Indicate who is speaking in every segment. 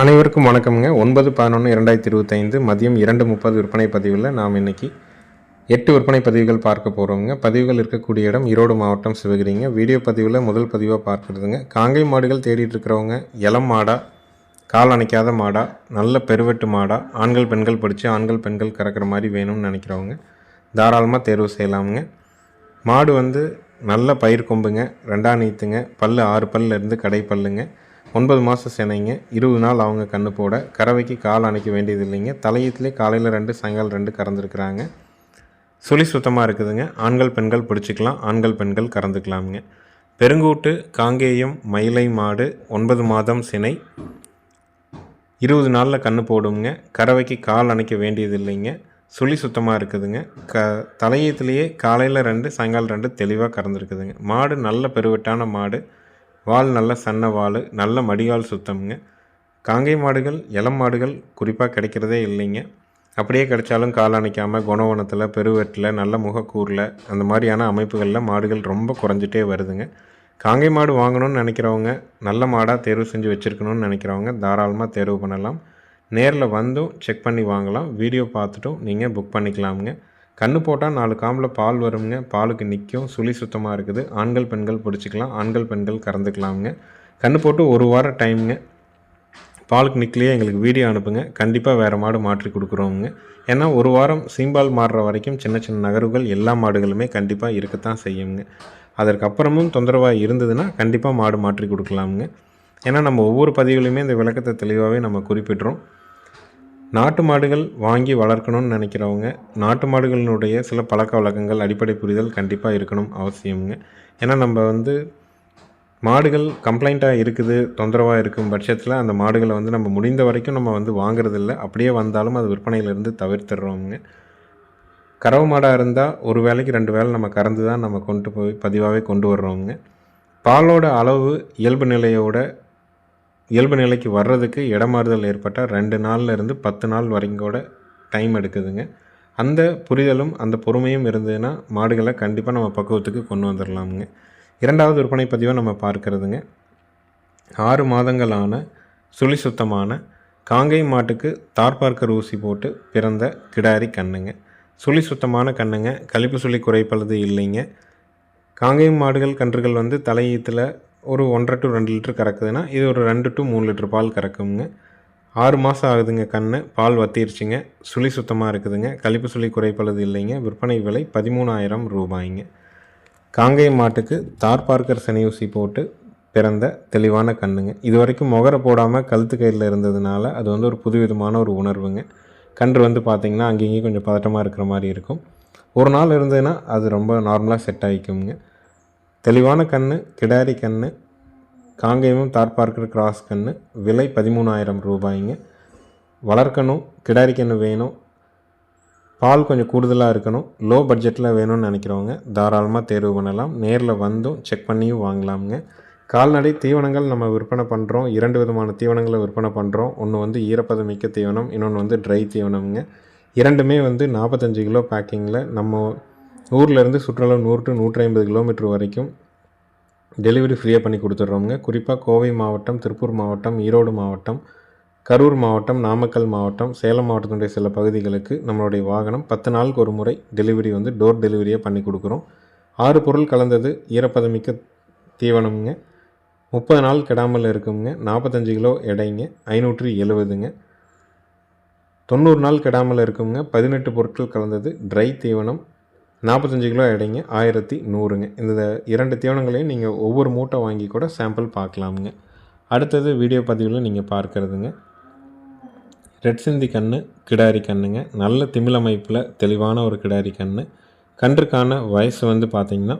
Speaker 1: அனைவருக்கும் வணக்கம்ங்க. ஒன்பது பதினொன்று இரண்டாயிரத்தி இருபத்தைந்து மதியம் இரண்டு முப்பது விற்பனை பதிவில் நாம் இன்னைக்கு எட்டு விற்பனை பதிவுகள் பார்க்க போகிறோங்க பதிவுகள் இருக்கக்கூடிய இடம் ஈரோடு மாவட்டம் சிவகிரிங்க. வீடியோ பதிவில் முதல் பதிவாக பார்க்குறதுங்க. காங்கை மாடுகள் தேடிட்டு இருக்கிறவங்க இளம் மாடா கால் அணைக்காத மாடா நல்ல பெருவெட்டு மாடா ஆண்கள் பெண்கள் படித்து ஆண்கள் பெண்கள் கறக்கிற மாதிரி வேணும்னு நினைக்கிறவங்க தாராளமாக தேர்வு செய்யலாமுங்க. மாடு வந்து நல்ல பயிர் கொம்புங்க ரெண்டாம் நீத்துங்க பல்லு ஆறு பல்லிருந்து கடை பல்லுங்க. ஒன்பது மாதம் சினைங்க. இருபது நாள் அவங்க கண்ணு போட. கறவைக்கு கால் அணைக்க வேண்டியது இல்லைங்க. தலையத்துலேயே காலையில் ரெண்டு சாயங்காலம் ரெண்டு கறந்துருக்குறாங்க. சுழி சுத்தமாக இருக்குதுங்க. ஆண்கள் பெண்கள் பிடிச்சிக்கலாம். ஆண்கள் பெண்கள் கறந்துக்கலாமுங்க. பெருங்கூட்டு காங்கேயம் மயிலை மாடு ஒன்பது மாதம் சினை. இருபது நாளில் கன்று போடுங்க கறவைக்கு கால் அணைக்க வேண்டியது இல்லைங்க. சுழி சுத்தமாக இருக்குதுங்க. க தலையத்துலேயே காலையில் ரெண்டு சாயங்காலம் ரெண்டு தெளிவாக கறந்துருக்குதுங்க. மாடு நல்ல பெருவெட்டான மாடு. வால் நல்ல சன்ன வால் நல்ல மடிகால் சுத்தம்ங்க. காங்கை மாடுகள் இளம் மாடுகள் குறிப்பாக கிடைக்கிறதே இல்லைங்க. அப்படியே கிடைச்சாலும் கால் குணவனத்தில் பெருவெட்டில் நல்ல முகக்கூரில் அந்த மாதிரியான அமைப்புகளில் மாடுகள் ரொம்ப குறைஞ்சிட்டே வருதுங்க. காங்கை மாடு வாங்கணும்னு நினைக்கிறவங்க நல்ல மாடாக தேர்வு செஞ்சு வச்சுருக்கணும்னு நினைக்கிறவங்க தாராளமாக தேர்வு பண்ணலாம். நேரில் வந்தும் செக் பண்ணி வாங்கலாம். வீடியோ பார்த்துட்டும் நீங்கள் புக் பண்ணிக்கலாமுங்க. கன்று போட்டால் நாலு காம்பில் பால் வருங்க பாலுக்கு நிற்கும் சுழி சுத்தமாக இருக்குது. ஆண்கள் பெண்கள் பிடிச்சிக்கலாம். ஆண்கள் பெண்கள் கறந்துக்கலாமுங்க. கன்று போட்டு ஒரு வாரம் டைமுங்க. பாலுக்கு நிற்கலையே எங்களுக்கு வீடியோ அனுப்புங்க. கண்டிப்பாக வேறு மாடு மாற்றி கொடுக்குறோங்க ஏன்னா ஒரு வாரம் சீம்பால் மாறுற வரைக்கும் சின்ன சின்ன நகர்வுகள் எல்லா மாடுகளுமே கண்டிப்பாக இருக்கத்தான் செய்யுங்க. அதற்கப்புறமும் தொந்தரவாக இருந்ததுன்னா கண்டிப்பாக மாடு மாற்றி கொடுக்கலாமுங்க. ஏன்னா நம்ம ஒவ்வொரு பதிவுலையுமே இந்த விளக்கத்தை தெளிவாகவே நம்ம குறிப்பிட்றோம். நாட்டு மாடுகள் வாங்கி வளர்க்கணும்னு நினைக்கிறவங்க நாட்டு மாடுகளினுடைய சில பழக்க வழக்கங்கள் அடிப்படை புரிதல் கண்டிப்பாக இருக்கணும் அவசியம்ங்க. ஏன்னா நம்ம வந்து மாடுகள் கம்ப்ளைண்ட்டாக இருக்குது தொந்தரவாக இருக்கும் பட்சத்தில் அந்த மாடுகளை வந்து நம்ம முடிந்த வரைக்கும் நம்ம வந்து வாங்குறதில்ல. அப்படியே வந்தாலும் அது விற்பனையிலேருந்து தவிர்த்துடுறோங்க கறவை மாடாக இருந்தால் ஒரு வேலைக்கு ரெண்டு வேலை நம்ம கறந்து தான் நம்ம கொண்டு போய் பதிவாகவே கொண்டு வர்றோங்க பாலோட அளவு இயல்பு நிலையோட இயல்பு நிலைக்கு வர்றதுக்கு இடமாறுதல் ஏற்பட்டால் ரெண்டு நாள்ல இருந்து பத்து நாள் வரைக்கும் கூட டைம் எடுக்குதுங்க. அந்த புரிதலும் அந்த பொறுமையும் இருந்ததுன்னா மாடுகளை கண்டிப்பாக நம்ம பக்குவத்துக்கு கொண்டு வந்துடலாமுங்க இரண்டாவது விற்பனை பதிவை நம்ம பார்க்கறதுங்க. ஆறு மாதங்களான சுழி சுத்தமான காங்கை மாட்டுக்கு தார்பார்க்கர் ஊசி போட்டு பிறந்த கிடாரி கண்ணுங்க. சுழி சுத்தமான கண்ணுங்க. கழிப்பு சுழி குறைப்பளது இல்லைங்க. காங்கேயம் மாடுகள் கன்றுகள் வந்து தலையீத்தில் ஒரு ஒன்றரை டு ரெண்டு லிட்டர் கறக்குதுன்னா இது ஒரு ரெண்டு டு மூணு லிட்டர் பால் கறக்குங்க ஆறு மாதம் ஆகுதுங்க கண்ணு பால் வத்திருச்சுங்க. சுழி சுத்தமாக இருக்குதுங்க. கழிப்பு சுழி குறைப்பளது இல்லைங்க. விற்பனை விலை பதிமூணாயிரம் ரூபாய்ங்க. காங்கேயம் மாட்டுக்கு தார் பார்க்கர் சனி ஊசி போட்டு பிறந்த தெளிவான கண்ணுங்க. இது வரைக்கும் முகரை போடாமல் கழுத்து கயிறில் இருந்ததுனால அது வந்து ஒரு புதுவிதமான ஒரு உணர்வுங்க. கன்று வந்து பார்த்திங்கன்னா அங்கேயும் கொஞ்சம் பதட்டமாக இருக்கிற மாதிரி இருக்கும். ஒரு நாள் இருந்ததுன்னா அது ரொம்ப நார்மலாக செட் ஆகிக்குங்க தெளிவான கன்று கிடாரி கன்று காங்கேயமும் தார்பார்க்கர் கிராஸ் கன்று விலை பதிமூணாயிரம் ரூபாய்ங்க. வளர்க்கணும் கிடாரி கன்று வேணும். பால் கொஞ்சம் கூடுதலாக இருக்கணும். லோ பட்ஜெட்டில் வேணும்னு நினைக்கிறவங்க தாராளமாக தேர்வு பண்ணலாம். நேரில் வந்தும் செக் பண்ணியும் வாங்கலாமுங்க. கால்நடை தீவனங்கள் நம்ம விற்பனை பண்ணுறோம் இரண்டு விதமான தீவனங்களை விற்பனை பண்ணுறோம் ஒன்று வந்து ஈரப்பதமிக்க தீவனம் இன்னொன்று வந்து ட்ரை தீவனம்ங்க. இரண்டுமே வந்து நாற்பத்தஞ்சு கிலோ பேக்கிங்கில் நம்ம ஊர்லேருந்து சுற்றுலா நூறு டு நூற்றி ஐம்பது கிலோமீட்டர் வரைக்கும் டெலிவரி ஃப்ரீயாக பண்ணி கொடுத்துட்றோங்க குறிப்பாக கோவை மாவட்டம் திருப்பூர் மாவட்டம் ஈரோடு மாவட்டம் கரூர் மாவட்டம் நாமக்கல் மாவட்டம் சேலம் மாவட்டத்தினுடைய சில பகுதிகளுக்கு நம்மளுடைய வாகனம் பத்து நாளுக்கு ஒரு முறை டெலிவரி வந்து டோர் டெலிவரியாக பண்ணி கொடுக்குறோம். ஆறு பொருள் கலந்தது ஈரப்பதமிக்க தீவனம்ங்க. முப்பது நாள் கெடாமல் இருக்குங்க. நாற்பத்தஞ்சு கிலோ எடைங்க. ஐநூற்றி எழுபதுங்க. தொண்ணூறு நாள் கெடாமல் இருக்குங்க. பதினெட்டு பொருட்கள் கலந்தது ட்ரை தீவனம். நாற்பத்தஞ்சு கிலோ எடைங்க ஆயிரத்தி நூறுங்க. இந்த இரண்டு தீவனங்களையும் நீங்கள் ஒவ்வொரு மூட்டை வாங்கி கூட சாம்பிள் பார்க்கலாமுங்க. அடுத்தது வீடியோ பதிவில் நீங்கள் பார்க்குறதுங்க. ரெட் சிந்தி கன்று கிடாரி கண்ணுங்க. நல்ல திமிழமைப்பில் தெளிவான ஒரு கிடாரி கன்று கன்றுக்கான வயசு வந்து பார்த்திங்கன்னா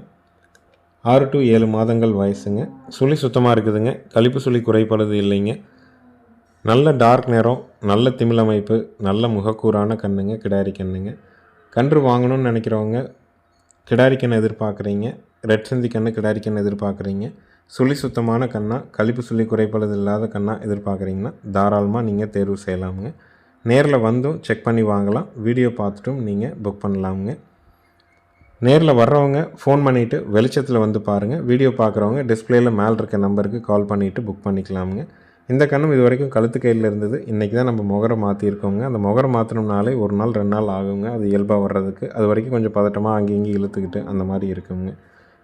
Speaker 1: ஆறு டு ஏழு மாதங்கள் வயசுங்க. சுழி சுத்தமாக இருக்குதுங்க. கழிப்பு சுழி குறைப்படுது இல்லைங்க. நல்ல டார்க் நிறம் நல்ல திமிழமைப்பு நல்ல முகக்கூறான கண்ணுங்க கிடாரி கண்ணுங்க. கன்று வாங்கணும்னு நினைக்கிறவங்க கிடாரி எதிர்பார்க்குறீங்க ரெட் சிந்தி கன்று கிடாரி எதிர்பார்க்குறீங்க சுழி சுத்தமான கண்ணா கழிப்பு சுழி குறைப்பளது இல்லாத கண்ணா எதிர்பார்க்குறீங்கன்னா தாராளமாக நீங்கள் தேர்வு செய்யலாமுங்க. நேரில் வந்தும் செக் பண்ணி வாங்கலாம். வீடியோ பார்த்துட்டும் நீங்கள் புக் பண்ணலாமுங்க. நேரில் வர்றவங்க ஃபோன் பண்ணிவிட்டு வெளிச்சத்தில் வந்து பாருங்கள் வீடியோ பார்க்குறவங்க டிஸ்பிளேயில் மேலே இருக்க நம்பருக்கு கால் பண்ணிவிட்டு புக் பண்ணிக்கலாமுங்க. இந்த கண்ணும் இது வரைக்கும் கழுத்து கையில் இருந்தது. இன்றைக்கி தான் நம்ம முகரை மாற்றிருக்கோங்க அந்த முகரை மாற்றினோம்னாலே ஒரு நாள் ரெண்டு நாள் ஆகுங்க. அது இயல்பாக வர்றதுக்கு. அது வரைக்கும் கொஞ்சம் பதட்டமாக அங்கே இங்கேயும் இழுத்துக்கிட்டு அந்த மாதிரி இருக்குங்க.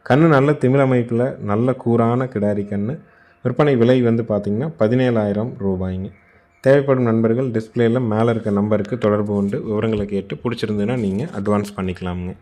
Speaker 1: கண் நல்ல திமிழமைப்பில் நல்ல கூரான கிடாரி கண் விற்பனை விலை வந்து பார்த்திங்கன்னா பதினேழாயிரம் ரூபாய்ங்க. தேவைப்படும் நண்பர்கள் டிஸ்பிளேயில் மேலே இருக்க நம்பருக்கு தொடர்பு கொண்டு விவரங்களை கேட்டு பிடிச்சிருந்ததுன்னா நீங்கள் அட்வான்ஸ் பண்ணிக்கலாமுங்க.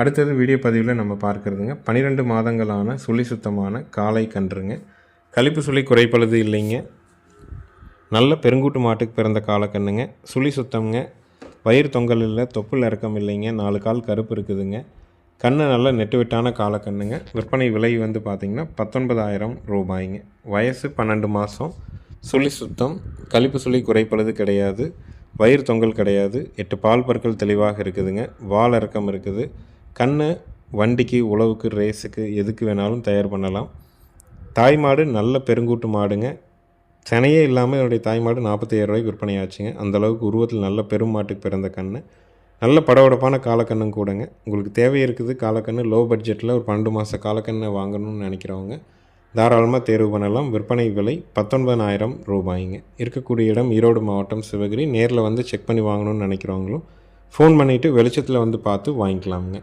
Speaker 1: அடுத்தது வீடியோ பதிவில் நம்ம பார்க்குறதுங்க. பன்னிரெண்டு மாதங்களான சுழி சுத்தமான காலை கன்றுங்க. கழிப்பு சுழி குறைப்பழுது இல்லைங்க. நல்ல பெருங்கூட்டு மாட்டுக்கு பிறந்த காலக்கண்ணுங்க சுழி சுத்தம்ங்க. வயிறு தொங்கல் இல்லை தொப்புள் இறக்கம் இல்லைங்க. நாலு கால் கருப்பு இருக்குதுங்க. கண்ணு நல்ல நெட்டு விட்டான காலக்கண்ணுங்க விற்பனை விலை வந்து பார்த்திங்கன்னா பத்தொன்பதாயிரம் ரூபாய்ங்க. வயசு பன்னெண்டு மாதம் சுழி சுத்தம். கழிப்பு சுழி குறைப்பழுது கிடையாது. வயிறு தொங்கல் கிடையாது. எட்டு பால் பற்கள் தெளிவாக இருக்குதுங்க. வால் இறக்கம் இருக்குது. கண் வண்டிக்கு உழவுக்கு ரேஸுக்கு எதுக்கு வேணாலும் தயார் பண்ணலாம். தாய் மாடு நல்ல பெருங்கூட்டு மாடுங்க. செனையே இல்லாமல் என்னுடைய தாய் மாடு நாற்பத்தையாயிரம் ரூபாய்க்கு விற்பனை ஆச்சுங்க. அந்தளவுக்கு உருவத்தில் நல்ல பெரும் மாட்டுக்கு பிறந்த கண்ணு. நல்ல படபடப்பான காலக்கண்ணும் கூடங்க. உங்களுக்கு தேவை இருக்குது காலக்கண்ணு லோ பட்ஜெட்டில் ஒரு பன்னெண்டு மாத காலக்கண்ணை வாங்கணும்னு நினைக்கிறவங்க தாராளமாக தேர்வு பண்ணலாம். விற்பனை விலை பத்தொன்பதாயிரம் ரூபாய்ங்க. இருக்கக்கூடிய இடம் ஈரோடு மாவட்டம் சிவகிரி. நேரில் வந்து செக் பண்ணி வாங்கணும்னு நினைக்கிறவங்களும் ஃபோன் பண்ணிவிட்டு வெளிச்சத்தில் வந்து பார்த்து வாங்கிக்கலாமுங்க.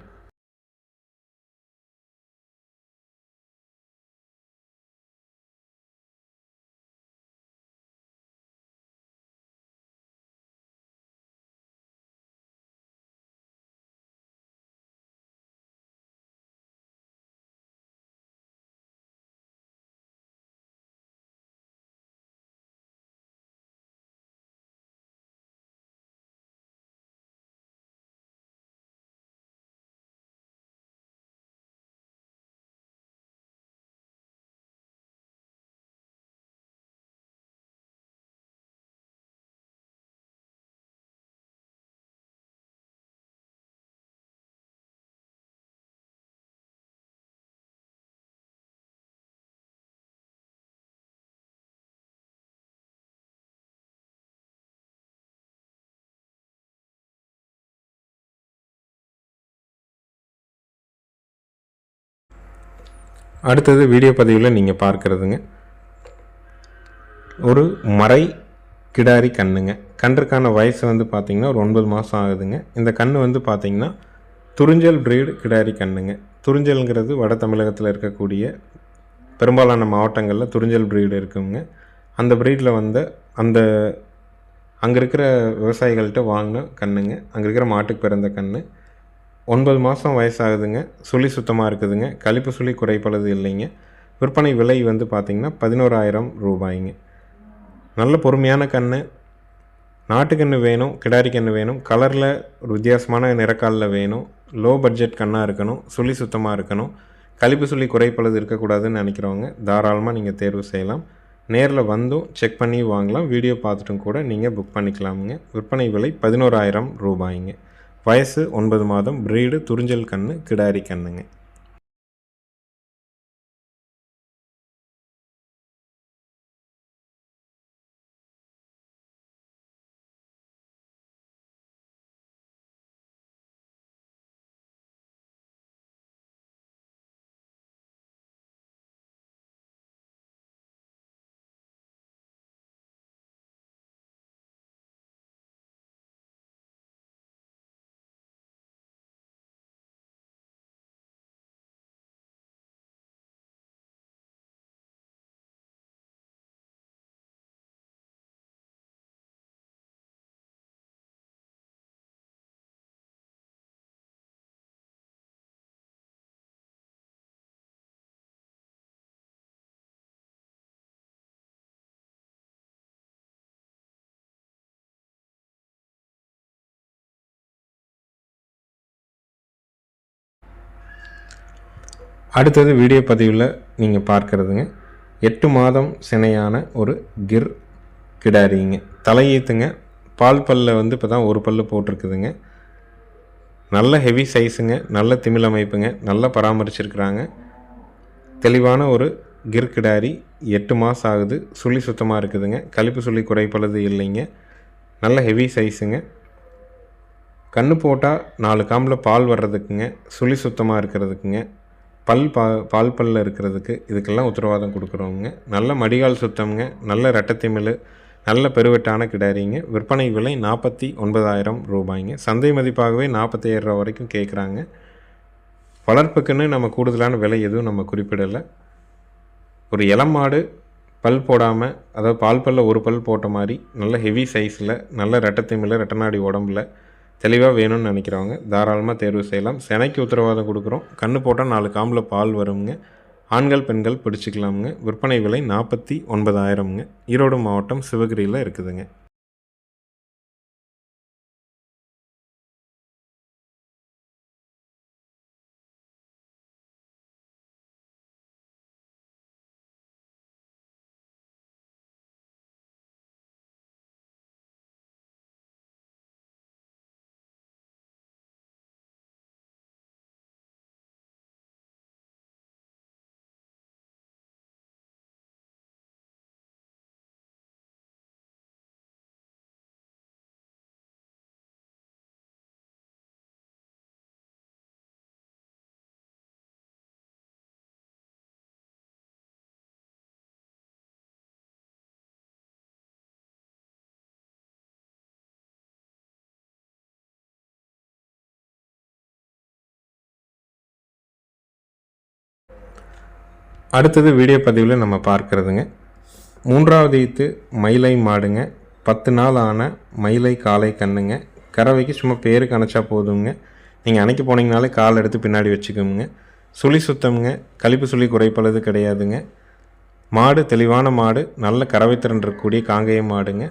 Speaker 1: அடுத்தது வீடியோ பதிவில் நீங்கள் பார்க்குறதுங்க. ஒரு மறை கிடாரி கண்ணுங்க. கன்றுக்கான வயசு வந்து பார்த்திங்கன்னா ஒரு ஒன்பது மாதம் ஆகுதுங்க. இந்த கன்று வந்து பார்த்திங்கன்னா துறிஞ்சல் பிரீடு கிடாரி கண்ணுங்க. துறிஞ்சல்ங்கிறது வட தமிழகத்தில் இருக்கக்கூடிய பெரும்பாலான மாவட்டங்களில் துறிஞ்சல் பிரீடு இருக்குங்க. அந்த ப்ரீடில் வந்து அந்த அங்கே இருக்கிற விவசாயிகள்கிட்ட வாங்கின கண்ணுங்க. அங்கே இருக்கிற மாட்டுக்கு பிறந்த கன்று ஒன்பது மாதம் வயசாகுதுங்க. சுழி சுத்தமாக இருக்குதுங்க. கழிப்பு சுழி குறைப்பளது இல்லைங்க. விற்பனை விலை வந்து பார்த்திங்கன்னா பதினோராயிரம் ரூபாய்ங்க. நல்ல பொறுமையான கன்று நாட்டுக்கன்று வேணும் கிடாரி கன்று வேணும். கலரில் ஒரு வித்தியாசமான நிறக்காலில் வேணும். லோ பட்ஜெட் கண்ணாக இருக்கணும். சுழி சுத்தமாக இருக்கணும். கழிப்பு சுழி குறைப்பளது இருக்கக்கூடாதுன்னு நினைக்கிறவங்க தாராளமாக நீங்கள் தேர்வு செய்யலாம். நேரில் வந்தும் செக் பண்ணி வாங்கலாம். வீடியோ பார்த்துட்டும் கூட நீங்கள் புக் பண்ணிக்கலாமுங்க. விற்பனை விலை பதினோராயிரம் ரூபாய்ங்க. வயசு ஒன்பது மாதம் ப்ரீடு துறிஞ்சல் கன்று கிடாரி கண்ணுங்க. அடுத்தது வீடியோ பதிவில் நீங்கள் பார்க்குறதுங்க. எட்டு மாதம் சினையான ஒரு கிர் கிடாரிங்க. தலையீத்துங்க பால் பல்ல வந்து இப்போ தான் ஒரு பல்லு போட்டிருக்குதுங்க. நல்ல ஹெவி சைஸுங்க நல்ல திமிழ் அமைப்புங்க நல்லா பராமரிச்சிருக்கிறாங்க. தெளிவான ஒரு கிர் கிடாரி எட்டு மாதம் ஆகுது. சுழி சுத்தமாக இருக்குதுங்க. கழிப்பு சுழி குறைப்பளது இல்லைங்க. நல்ல ஹெவி சைஸுங்க கன்று போட்டால் நாலு காம்பில் பால் வர்றதுக்குங்க. சுழி சுத்தமாக இருக்கிறதுக்குங்க. பல் பா பால் பல்ல இருக்கிறதுக்கு இதுக்கெல்லாம் உத்தரவாதம் கொடுக்குறோங்க நல்ல மடிகால் சுத்தம்ங்க நல்ல ரெட்டத்திமிழ் நல்ல பெருவெட்டான கிடாரிங்க. விற்பனை விலை நாற்பத்தி ஒன்பதாயிரம் ரூபாய்ங்க. சந்தை மதிப்பாகவே நாற்பத்தி ரூபா வரைக்கும் கேட்குறாங்க வளர்ப்புக்குன்னு நம்ம கூடுதலான விலை எதுவும் நம்ம குறிப்பிடலை. ஒரு இளம் மாடு பல் போடாமல் அதாவது பால் பல்ல ஒரு பல் போட்ட மாதிரி நல்ல ஹெவி சைஸில் நல்ல ரெட்டத்திமிழ் ரெட்டநாடி உடம்புல தெளிவாக வேணும்னு நினைக்கிறவங்க தாராளமாக தேர்வு செய்யலாம். செனைக்கு உத்தரவாதம் கொடுக்குறோம். கன்று போட்டால் நாலு காம்பில் பால் வருங்க ஆண்கள் பெண்கள் பிடிச்சிக்கலாமுங்க. விற்பனை விலை நாற்பத்தி ஒன்பதாயிரம்ங்க. ஈரோடு மாவட்டம் சிவகிரியில் இருக்குதுங்க. அடுத்தது வீடியோ பதிவில் நம்ம பார்க்குறதுங்க. மூன்றாவது ஈத்து மயிலை மாடுங்க. பத்து நாள் ஆன மயிலை காலை கண்ணுங்க. கறவைக்கு சும்மா பேருக்கு அணைச்சா போதுங்க நீங்கள் அணைக்க போனீங்கனாலே கால் எடுத்து பின்னாடி வச்சுக்கோங்க சுழி சுத்தம்ங்க. கழிப்பு சுழி குறைப்பளது கிடையாதுங்க. மாடு தெளிவான மாடு நல்ல கறவை திறன் இருக்கக்கூடிய காங்கேய மாடுங்க.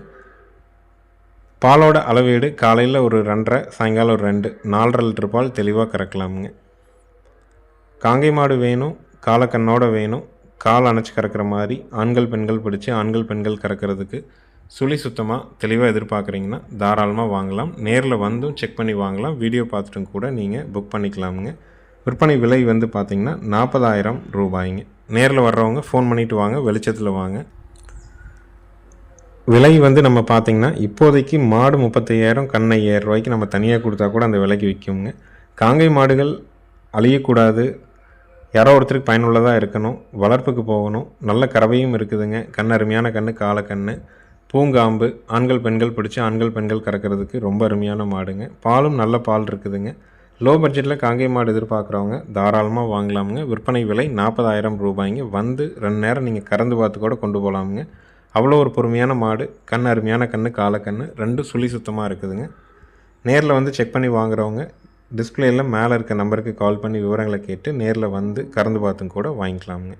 Speaker 1: பாலோட அளவீடு காலையில் ஒரு ரெண்டரை சாயங்காலம் ஒரு ரெண்டு நாலரை லிட்டர் பால் தெளிவாக கறக்கலாமுங்க. காங்கை மாடு வேணும். காலக்கண்ணோட வேணும். கால் அணைச்சி கறக்கிற மாதிரி ஆண்கள் பெண்கள் பிடிச்சி ஆண்கள் பெண்கள் கறக்கிறதுக்கு சுழி சுத்தமாக தெளிவாக எதிர்பார்க்குறீங்கன்னா தாராளமாக வாங்கலாம். நேரில் வந்தும் செக் பண்ணி வாங்கலாம். வீடியோ பார்த்துட்டும் கூட நீங்கள் புக் பண்ணிக்கலாமுங்க. விற்பனை விலை வந்து பார்த்திங்கன்னா நாற்பதாயிரம் ரூபாய்ங்க. நேரில் வர்றவங்க ஃபோன் பண்ணிவிட்டு வாங்க வெளிச்சத்தில் வாங்க. விலை வந்து நம்ம பார்த்திங்கன்னா இப்போதைக்கு மாடு முப்பத்தையாயிரம் கண்ணை ஐயாயிரம் ரூபாய்க்கு நம்ம தனியாக கொடுத்தா கூட அந்த விலைக்கு விற்குங்க காங்கை மாடுகள் அழியக்கூடாது. யாரோ ஒருத்தருக்கு பயனுள்ளதாக இருக்கணும் வளர்ப்புக்கு போகணும் நல்ல கறவையும் இருக்குதுங்க கண் அருமையான கன்று காலக்கண்ணு பூங்காம்பு ஆண்கள் பெண்கள் பிடிச்சி ஆண்கள் பெண்கள் கறக்கிறதுக்கு ரொம்ப அருமையான மாடுங்க. பாலும் நல்ல பால் இருக்குதுங்க. லோ பட்ஜெட்டில் காங்கை மாடு எதிர்பார்க்குறவங்க தாராளமாக வாங்கலாமுங்க. விற்பனை விலை நாற்பதாயிரம் ரூபாய்ங்க. வந்து ரெண்டு நேரம் நீங்கள் கறந்து பார்த்து கூட கொண்டு போகலாமுங்க அவ்வளோ ஒரு பொறுமையான மாடு கண் அருமையான கன்று காலக்கண்ணு ரெண்டும் சுழி சுத்தமாக இருக்குதுங்க. நேரில் வந்து செக் பண்ணி வாங்குறவங்க டிஸ்பிளேயில் மேலே இருக்க நம்பருக்கு கால் பண்ணி விவரங்களை கேட்டு நேரில் வந்து கறந்து பார்த்தும் கூட வாங்கிக்கலாமுங்க.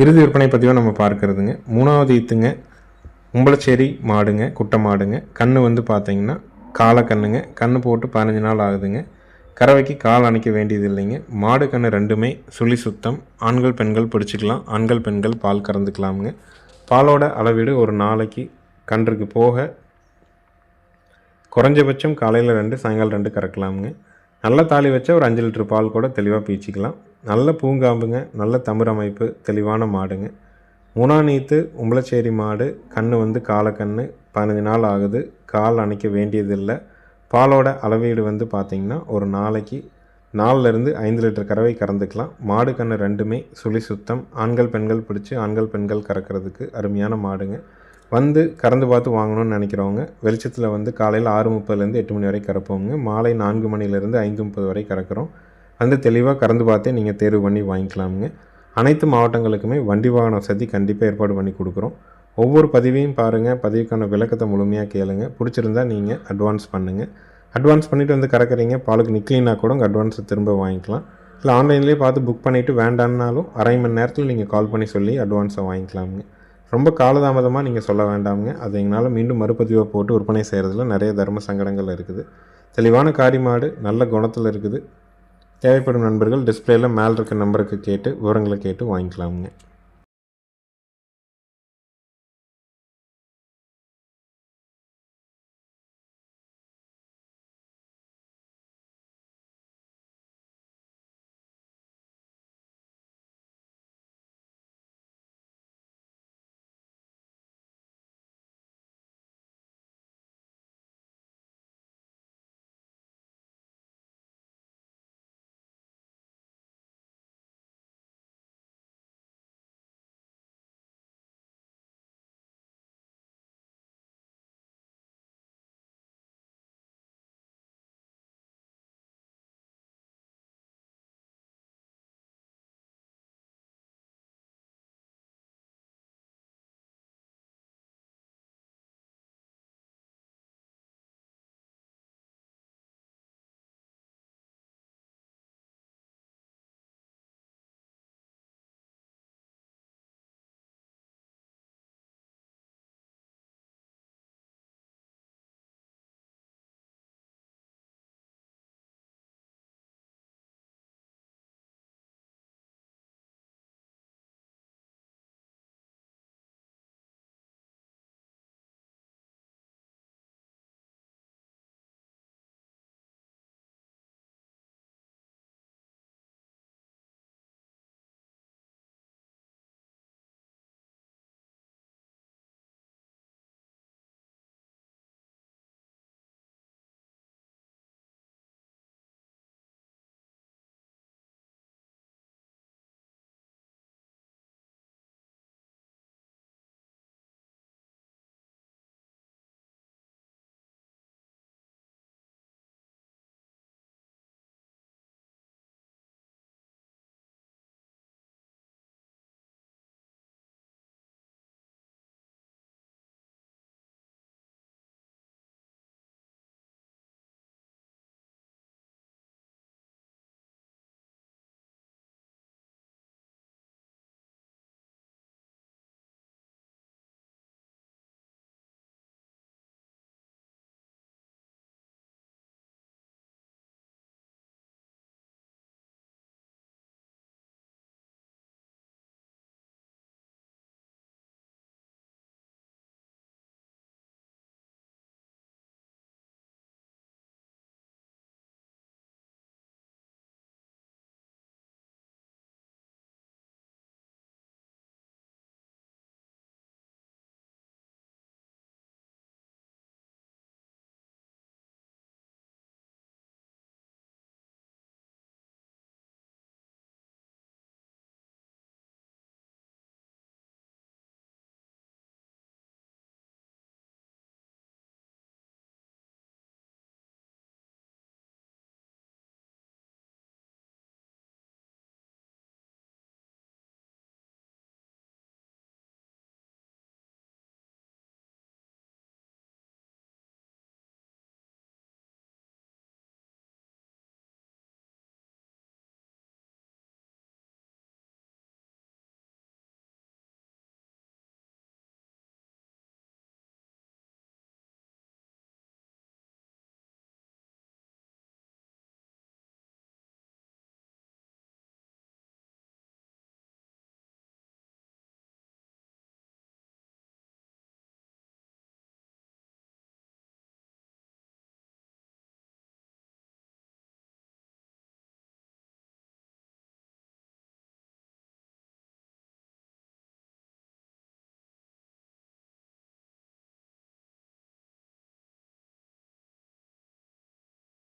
Speaker 1: இறுதி விற்பனை பதிவாக நம்ம பார்க்கறதுங்க. மூணாவது ஈத்துங்க உம்பளச்சேரி மாடுங்க குட்டை மாடுங்க. கன்று வந்து பார்த்தீங்கன்னா காலை கண்ணுங்க. கன்று போட்டு பதினஞ்சு நாள் ஆகுதுங்க. கறவைக்கு கால் அணைக்க வேண்டியது இல்லைங்க. மாடு கன்று ரெண்டுமே சுழி சுத்தம். ஆண்கள் பெண்கள் பிடிச்சிக்கலாம். ஆண்கள் பெண்கள் பால் கறந்துக்கலாமுங்க. பாலோட அளவீடு ஒரு நாளைக்கு கன்றுக்கு போக குறைஞ்சபட்சம் காலையில் ரெண்டு சாயங்காலம் ரெண்டு கறக்கலாமுங்க. நல்ல தாலி வச்சா ஒரு அஞ்சு லிட்டர் பால் கூட தெளிவாக பீச்சிக்கலாம். நல்ல பூங்காம்புங்க நல்ல தமிழ் அமைப்பு தெளிவான மாடுங்க. முனாநீத்து உம்பளச்சேரி மாடு கன்று வந்து காலக்கண்ணு பதினஞ்சு நாள் ஆகுது கால் அணைக்க வேண்டியதில்லை. பாலோட அளவீடு வந்து பார்த்திங்கன்னா ஒரு நாளைக்கு நாலுலேருந்து ஐந்து லிட்டர் கறவை கறந்துக்கலாம். மாடு கன்று ரெண்டுமே சுழி சுத்தம் ஆண்கள் பெண்கள் பிடிச்சி ஆண்கள் பெண்கள் கறக்கிறதுக்கு அருமையான மாடுங்க. வந்து கறந்து பார்த்து வாங்கணும்னு நினைக்கிறவங்க வெளிச்சத்தில் வந்து காலையில் ஆறு முப்பதுலேருந்து எட்டு மணி வரை கறப்போங்க மாலை நான்கு மணிலேருந்து ஐந்து முப்பது வரை கறக்கிறோம். வந்து தெளிவாக கறந்து பார்த்தே நீங்கள் தேர்வு பண்ணி வாங்கிக்கலாமுங்க. அனைத்து மாவட்டங்களுக்குமே வண்டி வாகன வசதி கண்டிப்பாக ஏற்பாடு பண்ணி கொடுக்குறோம். ஒவ்வொரு பதிவையும் பாருங்கள் பதிவுக்கான விளக்கத்தை முழுமையாக கேளுங்க. பிடிச்சிருந்தா நீங்கள் அட்வான்ஸ் பண்ணுங்கள் அட்வான்ஸ் பண்ணிவிட்டு வந்து கறக்குறீங்க. பாலுக்கு நிற்கலினா கூட உங்கள் அட்வான்ஸை திரும்ப வாங்கிக்கலாம். இல்லை ஆன்லைன்லேயே பார்த்து புக் பண்ணிவிட்டு வேண்டான்னாலும் அரை மணி நேரத்தில் நீங்கள் கால் பண்ணி சொல்லி அட்வான்ஸை வாங்கிக்கலாமுங்க. ரொம்ப காலதாமதமாக நீங்கள் சொல்ல வேண்டாமுங்க. அது எங்களால் மீண்டும் மறுபதிவாக போட்டு விற்பனை செய்கிறதுல நிறைய தர்ம சங்கடங்கள் இருக்குது. தெளிவான காரி மாடு நல்ல குணத்தில் இருக்குது. தேவைப்படும் நண்பர்கள் டிஸ்பிளேயில் மேலே இருக்க நம்பருக்கு கேட்டு விவரங்களை கேட்டு வாங்கிக்கலாமுங்க.